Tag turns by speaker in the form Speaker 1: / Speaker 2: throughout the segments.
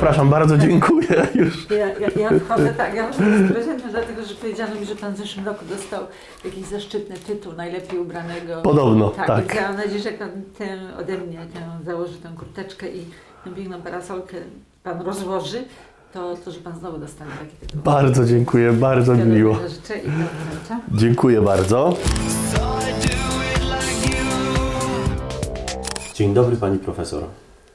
Speaker 1: zapraszam, bardzo dziękuję już.
Speaker 2: Ja, ja, ja wchodzę tak, ja muszę z prezentem, dlatego że powiedziano mi, że pan w zeszłym roku dostał jakiś zaszczytny tytuł najlepiej ubranego.
Speaker 1: Podobno,
Speaker 2: tak.
Speaker 1: tak.
Speaker 2: I chciałam nadzieję, że jak pan tę ode mnie tę założy tę kurteczkę i tę piękną parasolkę pan rozłoży, to, to że pan znowu dostanie taki tytuł.
Speaker 1: Bardzo dziękuję, bardzo
Speaker 2: Wiele
Speaker 1: miło.
Speaker 2: tego życzę i.
Speaker 1: Dziękuję bardzo.
Speaker 3: Dzień dobry Pani Profesor.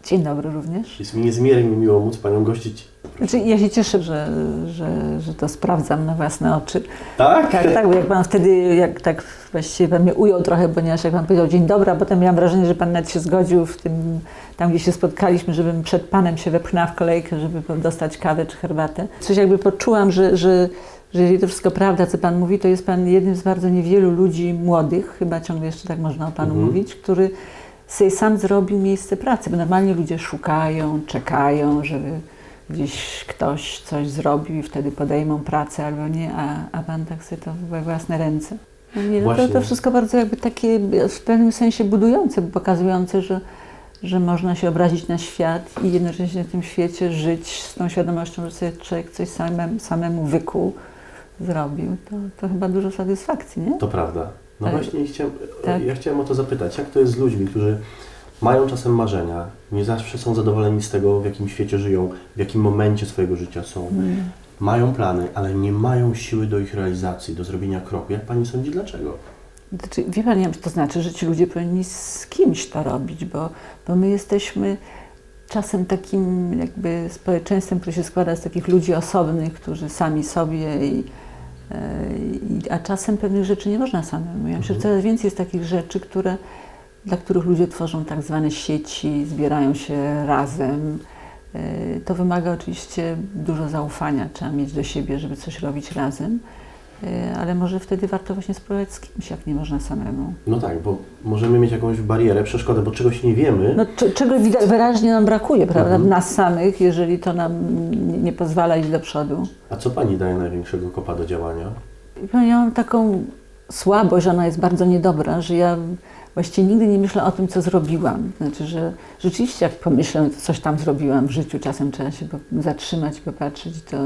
Speaker 2: Dzień dobry również.
Speaker 3: Jest mi niezmiernie miło móc Panią gościć.
Speaker 2: Znaczy, ja się cieszę, że, że, że to sprawdzam na własne oczy.
Speaker 3: Tak?
Speaker 2: Tak, tak, bo jak pan wtedy, jak tak właściwie pan mnie ujął trochę, ponieważ jak pan powiedział dzień dobry, a potem miałam wrażenie, że pan nawet się zgodził w tym, tam gdzie się spotkaliśmy, żebym przed panem się wepchnęła w kolejkę, żeby dostać kawę czy herbatę. Coś jakby poczułam, że, że, że jeżeli to wszystko prawda, co pan mówi, to jest pan jednym z bardzo niewielu ludzi młodych, chyba ciągle jeszcze tak można o panu
Speaker 3: Mhm.
Speaker 2: mówić, który sobie sam zrobił miejsce pracy, bo normalnie ludzie szukają, czekają, żeby gdzieś ktoś coś zrobił i wtedy podejmą pracę albo nie, a, a pan tak sobie to we własne ręce. No nie, no to, to wszystko bardzo jakby takie w pewnym sensie budujące, pokazujące, że, że można się obrazić na świat i jednocześnie w tym świecie żyć z tą świadomością, że sobie człowiek coś samemu, samemu wykuł, zrobił. To, to chyba dużo satysfakcji, nie?
Speaker 3: To prawda. No
Speaker 2: Tak.
Speaker 3: właśnie chciałem,
Speaker 2: Tak.
Speaker 3: ja chciałem o to zapytać. Jak to jest z ludźmi, którzy mają czasem marzenia, nie zawsze są zadowoleni z tego, w jakim świecie żyją, w jakim momencie swojego życia są.
Speaker 2: Mm.
Speaker 3: Mają plany, ale nie mają siły do ich realizacji, do zrobienia kroku. Jak Pani sądzi, dlaczego?
Speaker 2: Znaczy, wie Pan, nie wiem, to znaczy, że ci ludzie powinni z kimś to robić, bo, bo my jesteśmy czasem takim jakby społeczeństwem, które się składa z takich ludzi osobnych, którzy sami sobie i a czasem pewnych rzeczy nie można samemu. Ja myślę, że coraz więcej jest takich rzeczy, które, dla których ludzie tworzą tak zwane sieci, zbierają się razem. E, To wymaga oczywiście dużo zaufania, trzeba mieć do siebie, żeby coś robić razem. E, Ale może wtedy warto właśnie spróbować z kimś, jak nie można samemu.
Speaker 3: No tak, bo możemy mieć jakąś barierę, przeszkodę, bo czegoś nie wiemy.
Speaker 2: No, cze- czego wyraźnie nam brakuje, prawda?
Speaker 3: Mhm.
Speaker 2: Nas samych, jeżeli to nam nie, pozwala iść do przodu.
Speaker 3: A co Pani daje największego kopa do działania?
Speaker 2: Ja mam taką słabość, ona jest bardzo niedobra, że ja właściwie nigdy nie myślę o tym, co zrobiłam. Znaczy, że rzeczywiście jak pomyślę, coś tam zrobiłam w życiu, czasem trzeba się zatrzymać, popatrzeć to,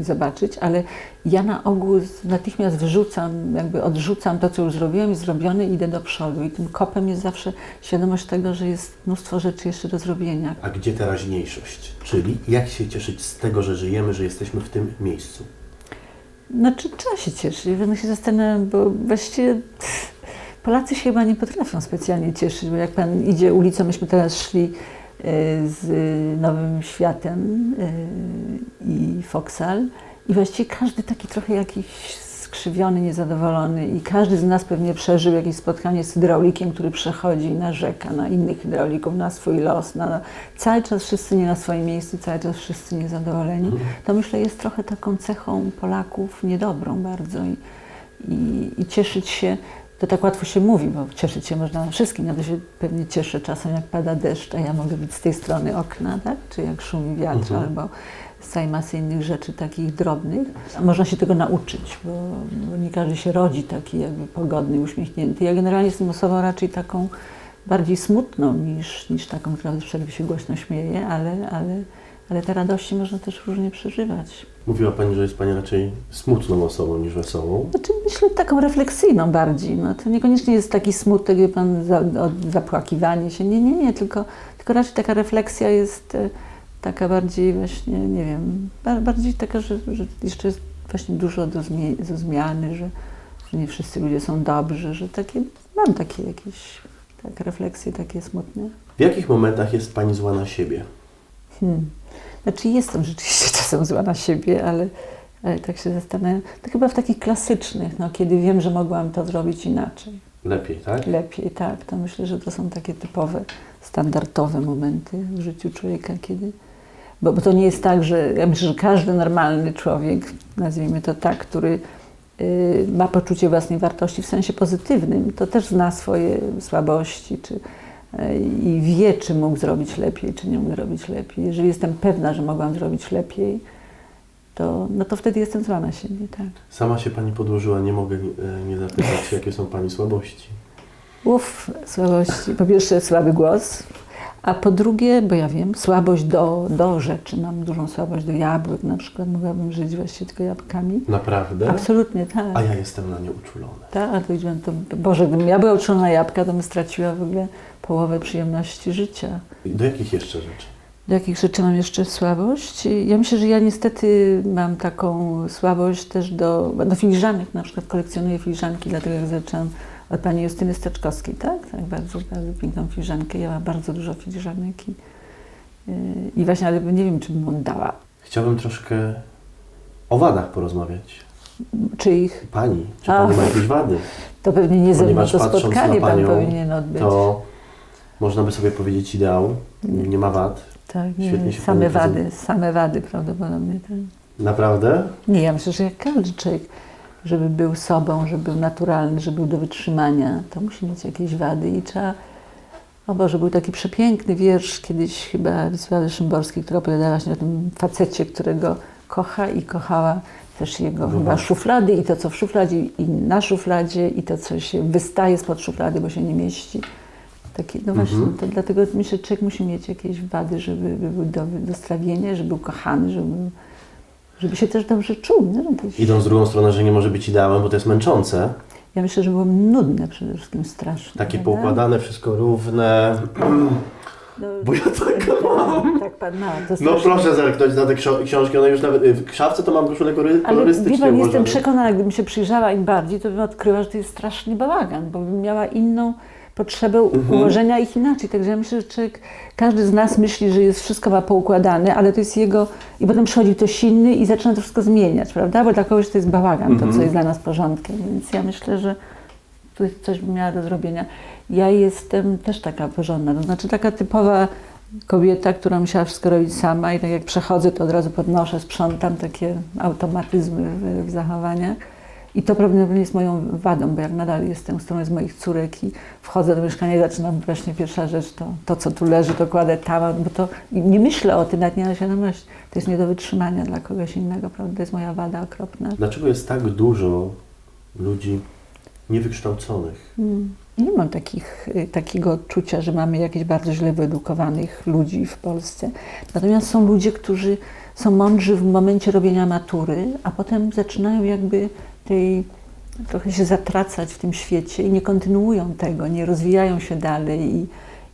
Speaker 2: i zobaczyć, ale ja na ogół natychmiast wyrzucam, jakby odrzucam to, co już zrobiłam i zrobione i idę do przodu. I tym kopem jest zawsze świadomość tego, że jest mnóstwo rzeczy jeszcze do zrobienia.
Speaker 3: A gdzie teraźniejszość? Czyli jak się cieszyć z tego, że żyjemy, że jesteśmy w tym miejscu?
Speaker 2: Znaczy, trzeba się cieszyć. Będę się zastanawiam, bo właściwie Polacy się chyba nie potrafią specjalnie cieszyć, bo jak pan idzie ulicą, myśmy teraz szli e, z Nowym Światem e, i Foksal i właściwie każdy taki trochę jakiś skrzywiony, niezadowolony i każdy z nas pewnie przeżył jakieś spotkanie z hydraulikiem, który przechodzi i narzeka na innych hydraulików, na swój los, na, cały czas wszyscy nie na swoim miejscu, cały czas wszyscy niezadowoleni. To myślę jest trochę taką cechą Polaków niedobrą bardzo i, i, i cieszyć się, to tak łatwo się mówi, bo cieszyć się można na wszystkim. Ja to się pewnie cieszę czasem, jak pada deszcz, a ja mogę być z tej strony okna, tak? czy jak szumi wiatr,
Speaker 3: Mhm.
Speaker 2: albo z całej masy innych rzeczy takich drobnych. Można się tego nauczyć, bo, bo nie każdy się rodzi taki jakby pogodny, uśmiechnięty. Ja generalnie jestem osobą raczej taką bardziej smutną niż, niż taką, która w przerwie się głośno śmieje, ale, ale, ale te radości można też różnie przeżywać.
Speaker 3: Mówiła Pani, że jest Pani raczej smutną osobą niż wesołą.
Speaker 2: Znaczy myślę taką refleksyjną bardziej. No, to niekoniecznie jest taki smutek, wie pan, za, od, zapłakiwanie się. Nie, nie, nie, tylko, tylko raczej taka refleksja jest e, taka bardziej właśnie, nie wiem, ba- bardziej taka, że, że jeszcze jest właśnie dużo do, zmie- do zmiany, że, że nie wszyscy ludzie są dobrzy, że takie, mam takie jakieś tak, refleksje takie smutne.
Speaker 3: W jakich momentach jest Pani zła na siebie?
Speaker 2: Hmm. Znaczy jestem rzeczywiście czasem zła na siebie, ale, ale tak się zastanawiam. To chyba w takich klasycznych, no, kiedy wiem, że mogłam to zrobić inaczej.
Speaker 3: Lepiej, tak?
Speaker 2: Lepiej, tak. To myślę, że to są takie typowe, standardowe momenty w życiu człowieka, kiedy. Bo, bo to nie jest tak, że ja myślę, że każdy normalny człowiek, nazwijmy to tak, który y, ma poczucie własnej wartości w sensie pozytywnym, to też zna swoje słabości, czy, i wie, czy mógł zrobić lepiej, czy nie mógł zrobić lepiej. Jeżeli jestem pewna, że mogłam zrobić lepiej, to, no to wtedy jestem zła na siebie, tak.
Speaker 3: Sama się Pani podłożyła, nie mogę e, nie zapytać, jakie są Pani słabości.
Speaker 2: Uf, słabości. Po pierwsze słaby głos, A po drugie, bo ja wiem, słabość do, do rzeczy. Mam dużą słabość do jabłek na przykład. Mogłabym żyć właściwie tylko jabłkami.
Speaker 3: Naprawdę?
Speaker 2: Absolutnie, tak.
Speaker 3: A ja jestem na nie uczulony.
Speaker 2: Tak, a to, to Boże, gdybym ja była uczona na jabłka, to bym straciła w ogóle połowę przyjemności życia.
Speaker 3: I Do jakich jeszcze rzeczy?
Speaker 2: Do jakich rzeczy mam jeszcze słabość? Ja myślę, że ja niestety mam taką słabość też do, do filiżanek, na przykład kolekcjonuję filiżanki, dlatego jak zaczęłam od pani Justyny Steczkowskiej, tak? Tak, bardzo, bardzo piękną filiżankę. Ja mam bardzo dużo filiżanek i, yy, i właśnie, ale nie wiem, czy bym oddała.
Speaker 3: Chciałbym troszkę o wadach porozmawiać.
Speaker 2: Czy ich,
Speaker 3: Pani, czy
Speaker 2: A.
Speaker 3: Pani ma jakieś wady?
Speaker 2: to pewnie nie ze mną to spotkanie
Speaker 3: na
Speaker 2: pan
Speaker 3: panią,
Speaker 2: powinien odbyć.
Speaker 3: To można by sobie powiedzieć ideał, nie ma wad.
Speaker 2: tak, nie,
Speaker 3: świetnie się
Speaker 2: same wady, same wady prawdopodobnie. Tak.
Speaker 3: Naprawdę?
Speaker 2: Nie, ja myślę, że jak każdy człowiek, żeby był sobą, żeby był naturalny, żeby był do wytrzymania, to musi mieć jakieś wady i trzeba... O Boże, był taki przepiękny wiersz kiedyś chyba Wisławy Szymborskiej, która opowiadała właśnie o tym facecie, którego kocha i kochała też jego
Speaker 3: No
Speaker 2: chyba
Speaker 3: właśnie.
Speaker 2: szuflady i to, co w szufladzie i na szufladzie i to, co się wystaje spod szuflady, bo się nie mieści. Takie, no właśnie,
Speaker 3: Mhm.
Speaker 2: to dlatego myślę, że człowiek musi mieć jakieś wady, żeby, żeby był do, do strawienia, żeby był kochany, żeby, żeby się też dobrze czuł. Nie? Jest-
Speaker 3: Idą z drugą stronę, że nie może być ideałem, bo to jest męczące.
Speaker 2: Ja myślę, że było nudne przede wszystkim strasznie.
Speaker 3: Takie
Speaker 2: prawda?
Speaker 3: poukładane, wszystko równe.
Speaker 2: No,
Speaker 3: Bo ja tak
Speaker 2: tak, tak pan ma. To
Speaker 3: No
Speaker 2: strasznie.
Speaker 3: proszę zerknąć na te książki, one już nawet y, w szafce to mam koszulę kory-
Speaker 2: Ale pan, jestem przekonana, gdybym się przyjrzała im bardziej, to bym odkryła, że to jest straszny bałagan, bo bym miała inną potrzebę
Speaker 3: Mhm.
Speaker 2: ułożenia ich inaczej. Także ja myślę, że człowiek, każdy z nas myśli, że jest wszystko ma poukładane, ale to jest jego... I potem przychodzi ktoś inny i zaczyna to wszystko zmieniać, prawda? Bo dla kogoś to jest bałagan,
Speaker 3: Mhm.
Speaker 2: to co jest dla nas porządkiem. Więc ja myślę, że tu coś bym miała do zrobienia. Ja jestem też taka porządna, to znaczy taka typowa kobieta, która musiała wszystko robić sama i tak jak przechodzę, to od razu podnoszę, sprzątam, takie automatyzmy w, w zachowaniach. I to prawdopodobnie jest moją wadą, bo jak nadal jestem z którąś z moich córek i wchodzę do mieszkania i zaczynam właśnie pierwsza rzecz, to, to co tu leży, to kładę tam, bo to nie myślę o tym, nawet nie mam świadomości. To jest nie do wytrzymania dla kogoś innego, prawda? To jest moja wada okropna.
Speaker 3: Dlaczego jest tak dużo ludzi niewykształconych?
Speaker 2: Mm. Nie mam takich, y, takiego odczucia, że mamy jakichś bardzo źle wyedukowanych ludzi w Polsce. Natomiast są ludzie, którzy są mądrzy w momencie robienia matury, a potem zaczynają jakby tej, trochę się zatracać w tym świecie i nie kontynuują tego, nie rozwijają się dalej. I,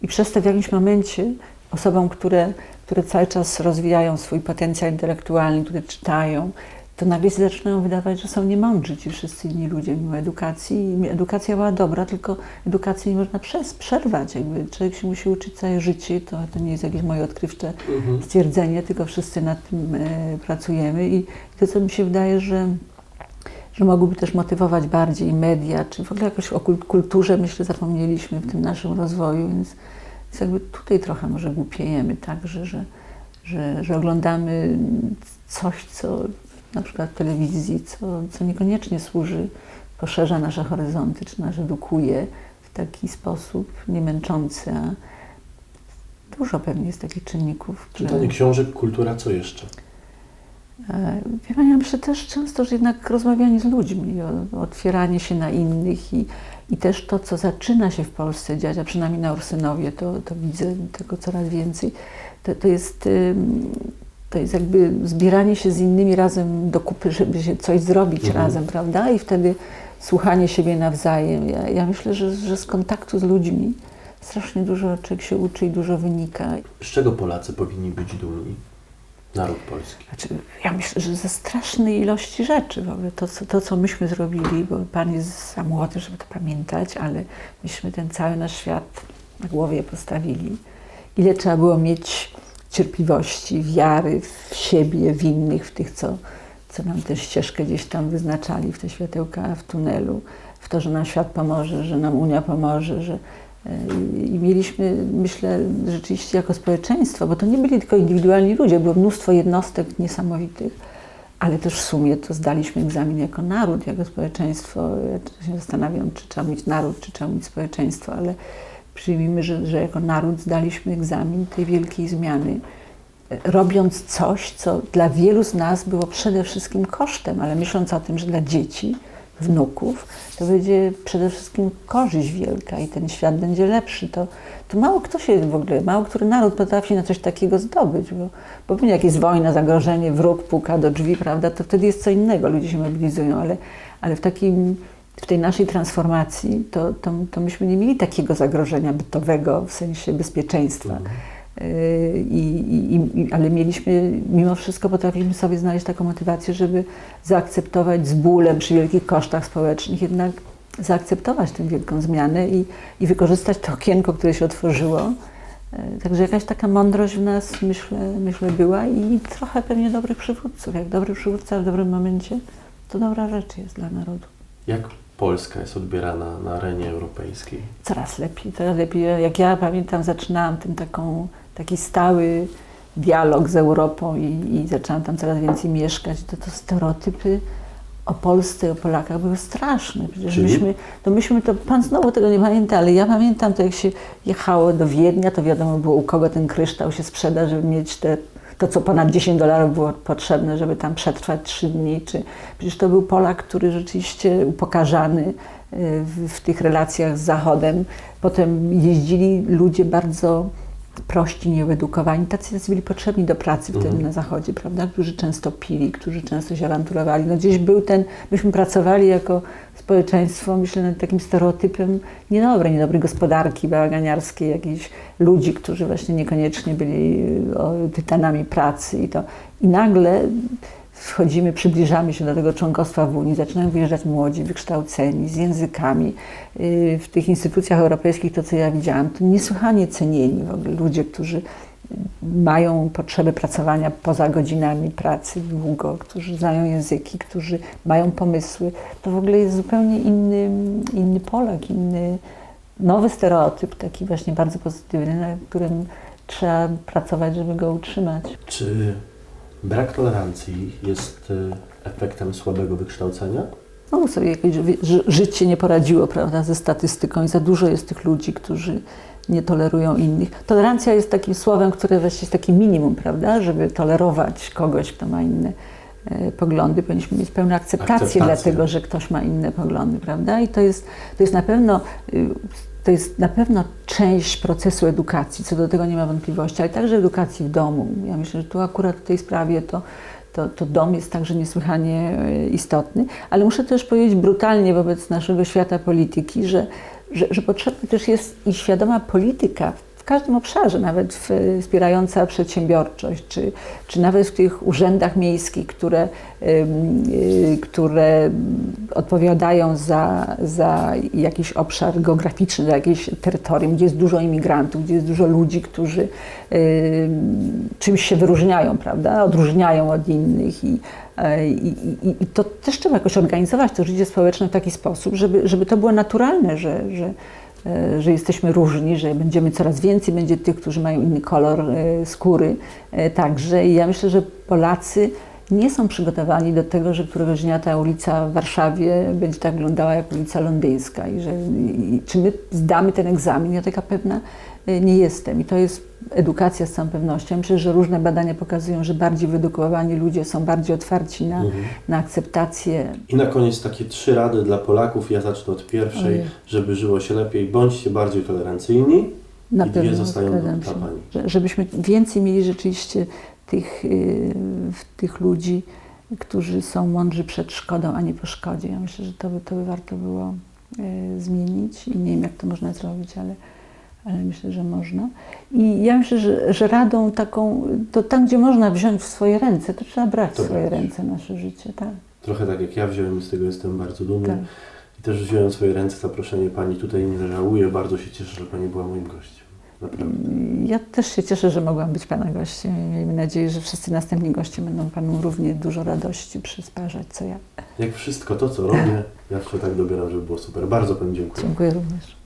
Speaker 2: i przez to w jakimś momencie osobom, które, które cały czas rozwijają swój potencjał intelektualny, które czytają, to nagle się zaczynają wydawać, że są niemądrzy ci wszyscy inni ludzie mimo edukacji. I Edukacja była dobra, tylko edukacji nie można przez, przerwać. Jakby człowiek się musi uczyć całe życie, to, to nie jest jakieś moje odkrywcze stwierdzenie, tylko wszyscy nad tym e, pracujemy. I to, co mi się wydaje, że, że mogłyby też motywować bardziej media, czy w ogóle jakoś o kul- kulturze, myślę, zapomnieliśmy w tym naszym rozwoju, więc, więc jakby tutaj trochę może głupiejemy, tak, że, że, że, że oglądamy coś, co na przykład w telewizji, co, co niekoniecznie służy, poszerza nasze horyzonty, czy nas edukuje w taki sposób niemęczący, a dużo pewnie jest takich czynników, które...
Speaker 3: Czytanie książek, kultura, co jeszcze?
Speaker 2: E, Wie Pani, ja myślę też często, że jednak rozmawianie z ludźmi, otwieranie się na innych i, i też to, co zaczyna się w Polsce dziać, a przynajmniej na Ursynowie, to, to widzę tego coraz więcej, to, to, jest, to jest jakby zbieranie się z innymi razem do kupy, żeby się coś zrobić
Speaker 3: Mhm.
Speaker 2: razem, prawda? I wtedy słuchanie siebie nawzajem. Ja, ja myślę, że, że z kontaktu z ludźmi strasznie dużo człowiek się uczy i dużo wynika.
Speaker 3: Z czego Polacy powinni być dumni? Naród polski.
Speaker 2: Znaczy, ja myślę, że ze strasznej ilości rzeczy w ogóle. To, co, to, co myśmy zrobili, bo Pan jest za młody, żeby to pamiętać, ale myśmy ten cały nasz świat na głowie postawili. Ile trzeba było mieć cierpliwości, wiary w siebie, w innych, w tych, co, co nam tę ścieżkę gdzieś tam wyznaczali, w te światełka w tunelu, w to, że nam świat pomoże, że nam Unia pomoże, że i mieliśmy, myślę, rzeczywiście jako społeczeństwo, bo to nie byli tylko indywidualni ludzie, było mnóstwo jednostek niesamowitych, ale też w sumie to zdaliśmy egzamin jako naród, jako społeczeństwo. Ja się zastanawiam, czy trzeba mieć naród, czy trzeba mieć społeczeństwo, ale przyjmijmy, że, że jako naród zdaliśmy egzamin tej wielkiej zmiany, robiąc coś, co dla wielu z nas było przede wszystkim kosztem, ale myśląc o tym, że dla dzieci wnuków, to będzie przede wszystkim korzyść wielka i ten świat będzie lepszy. To, to mało kto się w ogóle, mało który naród potrafi na coś takiego zdobyć, bo, bo pewnie jak jest wojna, zagrożenie, wróg puka do drzwi, prawda, to wtedy jest co innego, ludzie się mobilizują, ale, ale w takim w tej naszej transformacji, to, to, to myśmy nie mieli takiego zagrożenia bytowego w sensie bezpieczeństwa. Yy, I, i, i, ale mieliśmy, mimo wszystko potrafiliśmy sobie znaleźć taką motywację, żeby zaakceptować z bólem przy wielkich kosztach społecznych, jednak zaakceptować tę wielką zmianę i, i wykorzystać to okienko, które się otworzyło. Yy, Także jakaś taka mądrość w nas, myślę, myślę była i trochę pewnie dobrych przywódców. Jak dobry przywódca w dobrym momencie, to dobra rzecz jest dla narodu.
Speaker 3: Jak Polska jest odbierana na arenie europejskiej?
Speaker 2: coraz lepiej, coraz lepiej. Jak ja pamiętam, zaczynałam tym taką, taki stały dialog z Europą i, i zaczęłam tam coraz więcej mieszkać, to, to stereotypy o Polsce, o Polakach były straszne. Przecież
Speaker 3: Czyli?
Speaker 2: myśmy, to myśmy to, pan znowu tego nie pamięta, ale ja pamiętam to, jak się jechało do Wiednia, to wiadomo było, u kogo ten kryształ się sprzeda, żeby mieć te, to, co ponad 10 dolarów było potrzebne, żeby tam przetrwać trzy dni. Czy, przecież to był Polak, który rzeczywiście upokarzany y, w, w tych relacjach z Zachodem. Potem jeździli ludzie bardzo prości, nieedukowani, tacy byli potrzebni do pracy w tym na Zachodzie, prawda? Którzy często pili, którzy często się awanturowali. No gdzieś był ten, myśmy pracowali jako społeczeństwo, myślę, nad takim stereotypem niedobrej, niedobrej gospodarki bałaganiarskiej, jakichś ludzi, którzy właśnie niekoniecznie byli o, tytanami pracy i to. I nagle wchodzimy, przybliżamy się do tego członkostwa w Unii, zaczynają wyjeżdżać młodzi, wykształceni, z językami. Yy, W tych instytucjach europejskich, to co ja widziałam, to niesłychanie cenieni w ogóle ludzie, którzy mają potrzebę pracowania poza godzinami pracy długo, którzy znają języki, którzy mają pomysły. To w ogóle jest zupełnie inny, inny Polak, inny, nowy stereotyp, taki właśnie bardzo pozytywny, na którym trzeba pracować, żeby go utrzymać.
Speaker 3: Czy brak tolerancji jest y, efektem słabego wykształcenia?
Speaker 2: No sobie ży- życie nie poradziło, prawda, ze statystyką i za dużo jest tych ludzi, którzy nie tolerują innych. Tolerancja jest takim słowem, które właściwie jest takim minimum, prawda, żeby tolerować kogoś, kto ma inne e, poglądy. Powinniśmy mieć pełną akceptację,
Speaker 3: Akceptację.
Speaker 2: dlatego, że ktoś ma inne poglądy, prawda? I to jest, to jest na pewno y, to jest na pewno część procesu edukacji, co do tego nie ma wątpliwości, ale także edukacji w domu. Ja myślę, że tu akurat w tej sprawie to, to, to dom jest także niesłychanie e, istotny, ale muszę też powiedzieć brutalnie wobec naszego świata polityki, że, że, że potrzebna też jest i świadoma polityka w każdym obszarze, nawet w, wspierająca przedsiębiorczość, czy, czy nawet w tych urzędach miejskich, które, y, które odpowiadają za, za jakiś obszar geograficzny, za jakieś terytorium, gdzie jest dużo imigrantów, gdzie jest dużo ludzi, którzy ym, czymś się wyróżniają, prawda? Odróżniają od innych i, e, i, i, i to też trzeba jakoś organizować, to życie społeczne w taki sposób, żeby, żeby to było naturalne, że, że, że jesteśmy różni, że będziemy coraz więcej, będzie tych, którzy mają inny kolor e, skóry e, także. I ja myślę, że Polacy nie są przygotowani do tego, że któregoś dnia ta ulica w Warszawie będzie tak wyglądała jak ulica londyńska i że i, czy my zdamy ten egzamin. Ja taka pewna e, nie jestem i to jest edukacja z całą pewnością. Myślę, że różne badania pokazują, że bardziej wyedukowani ludzie są bardziej otwarci na, na akceptację
Speaker 3: I na koniec takie trzy rady dla Polaków. Ja zacznę od pierwszej,
Speaker 2: Ojej.
Speaker 3: żeby żyło się lepiej. Bądźcie bardziej tolerancyjni.
Speaker 2: Na
Speaker 3: I
Speaker 2: pewno
Speaker 3: zostają dla
Speaker 2: się.
Speaker 3: Pani.
Speaker 2: Że- Żebyśmy więcej mieli rzeczywiście tych, yy, tych ludzi, którzy są mądrzy przed szkodą, a nie po szkodzie. Ja myślę, że to by, to by warto było yy, zmienić i nie wiem, jak to można zrobić, ale, ale myślę, że można. I ja myślę, że, że radą taką, to tam, gdzie można wziąć w swoje ręce, to trzeba brać w swoje
Speaker 3: brać.
Speaker 2: ręce nasze życie, tak.
Speaker 3: Trochę tak jak ja wziąłem z tego jestem bardzo dumny.
Speaker 2: Tak.
Speaker 3: I też wziąłem w swoje ręce zaproszenie Pani tutaj. Nie żałuję. Bardzo się cieszę, że Pani była moim gościem. Naprawdę.
Speaker 2: Ja też się cieszę, że mogłam być Pana gościem miejmy nadzieję, że wszyscy następni goście będą Panu równie dużo radości przysparzać, co ja.
Speaker 3: Jak wszystko to, co robię, ja jeszcze tak dobieram, żeby było super. Bardzo Pani dziękuję.
Speaker 2: Dziękuję również.